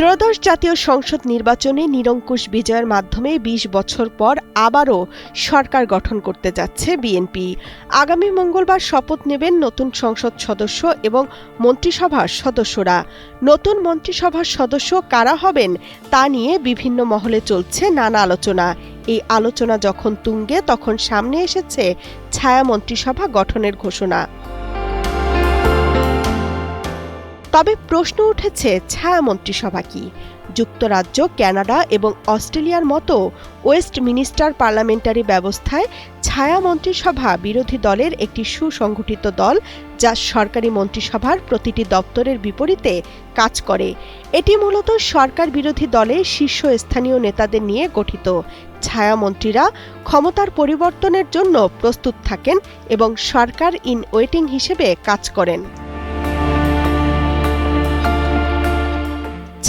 ত্রয়োদশ জাতীয় সংসদ নির্বাচনে নিরঙ্কুশ বিজয়ের মাধ্যমে ২০ বছর পর আবারও সরকার গঠন করতে যাচ্ছে বিএনপি। আগামী মঙ্গলবার শপথ নেবেন নতুন সংসদ সদস্য এবং মন্ত্রিসভার সদস্যরা। নতুন মন্ত্রিসভার সদস্য কারা হবেন তা নিয়ে বিভিন্ন মহলে চলছে নানা আলোচনা। এই আলোচনা যখন তুঙ্গে, তখন সামনে এসেছে ছায়া মন্ত্রিসভা গঠনের ঘোষণা। তবে প্রশ্ন উঠেছে ছায়া মন্ত্রিসভা কি? যুক্তরাজ্য কানাডা এবং অস্ট্রেলিয়ার মতো ওয়েস্ট মিনিস্টার পার্লামেন্টারি ব্যবস্থায় ছায়া মন্ত্রিসভা বিরোধী দলের একটি সুসংগঠিত দল যা সরকারি মন্ত্রিসভার প্রতিটি দপ্তরের বিপরীতে কাজ করে। এটি মূলত সরকার বিরোধী দলের শীর্ষস্থানীয় নেতাদের নিয়ে গঠিত। ছায়ামন্ত্রীরা ক্ষমতার পরিবর্তনের জন্য প্রস্তুত থাকেন এবং সরকার ইন ওয়েটিং হিসেবে কাজ করেন।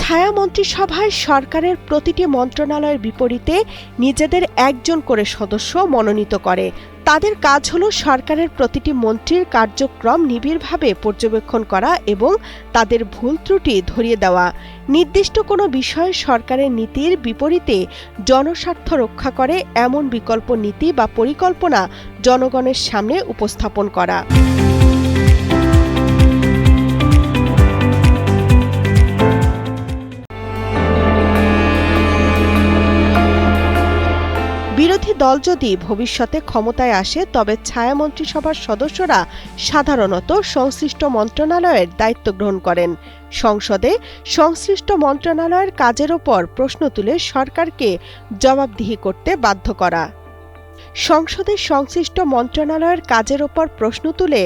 ছায়া মন্ত্রিসভায় সরকারের প্রতিটি মন্ত্রণালয়ের বিপরীতে নিজেদের একজন করে সদস্য মনোনীত করে। তাদের কাজ হল সরকারের প্রতিটি মন্ত্রীর কার্যক্রম নিবিড়ভাবে পর্যবেক্ষণ করা এবং তাদের ভুল ত্রুটি ধরিয়ে দেওয়া। নির্দিষ্ট কোনো বিষয়ে সরকারের নীতির বিপরীতে জনস্বার্থ রক্ষা করে এমন বিকল্প নীতি বা পরিকল্পনা জনগণের সামনে উপস্থাপন করা। দল যদি ভবিষ্যতে ক্ষমতায় আসে, তবে ছায়া মন্ত্রিসভার সদস্যরা সাধারণত সংশ্লিষ্ট মন্ত্রণালয়ের দায়িত্ব গ্রহণ করেন। সংসদে সংশ্লিষ্ট মন্ত্রণালয়ের কাজের ওপর প্রশ্ন তুলে সরকারকে জবাবদিহি করতে বাধ্য করা। সংসদে সংশ্লিষ্ট মন্ত্রণালয়ের কাজের ওপর প্রশ্ন তুলে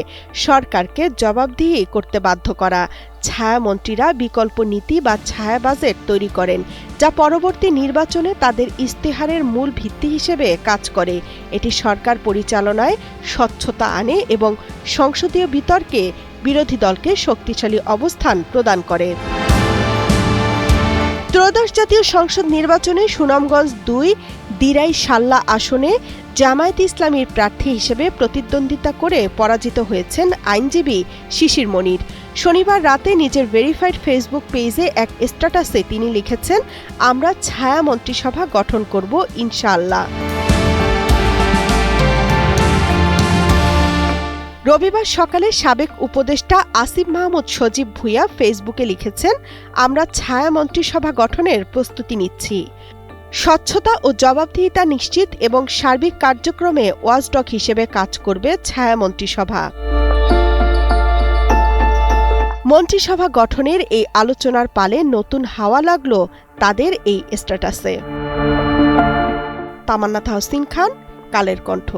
সরকারকে জবাবদিহি করতে বাধ্য করা। ছায়ামন্ত্রীরা বিকল্প নীতি বা ছায়া বাজেট তৈরি করেন, যা পরবর্তী নির্বাচনে তাদের ইস্তেহারের মূল ভিত্তি হিসেবে কাজ করে। এটি সরকার পরিচালনায় স্বচ্ছতা আনে এবং সংসদীয় বিতর্কে বিরোধী দলকে শক্তিশালী অবস্থান প্রদান করে। ত্রয়োদশ জাতীয় সংসদ নির্বাচনে সুনামগঞ্জ দুই দিরাই সাল্লা আসনে জামায়াত ইসলামীর প্রার্থী হিসেবে প্রতিদ্বন্দ্বিতা করে পরাজিত হয়েছেন আইনজীবী শিশির মনির। শনিবার রাতে নিজের ভেরিফাইড ফেসবুক পেজে এক স্ট্যাটাসে তিনি লিখেছেন, আমরা ছায়া মন্ত্রিসভা গঠন করব, ইনশাআল্লাহ। রবিবার সকালে সাবেক উপদেষ্টা আসিফ মাহমুদ সজীব ভুইয়া ফেসবুকে লিখেছেন, আমরা ছায়া মন্ত্রিসভা গঠনের প্রস্তুতি নিচ্ছি। স্বচ্ছতা ও জবাবদিহিতা নিশ্চিত এবং সার্বিক কার্যক্রমে ওয়াজডক হিসেবে কাজ করবে ছায়া মন্ত্রিসভা। মন্ত্রিসভা গঠনের এই আলোচনার পালে নতুন হাওয়া লাগল তাদের এই স্ট্যাটাসে। তামান্না তাহসিন খান, কালের কণ্ঠ।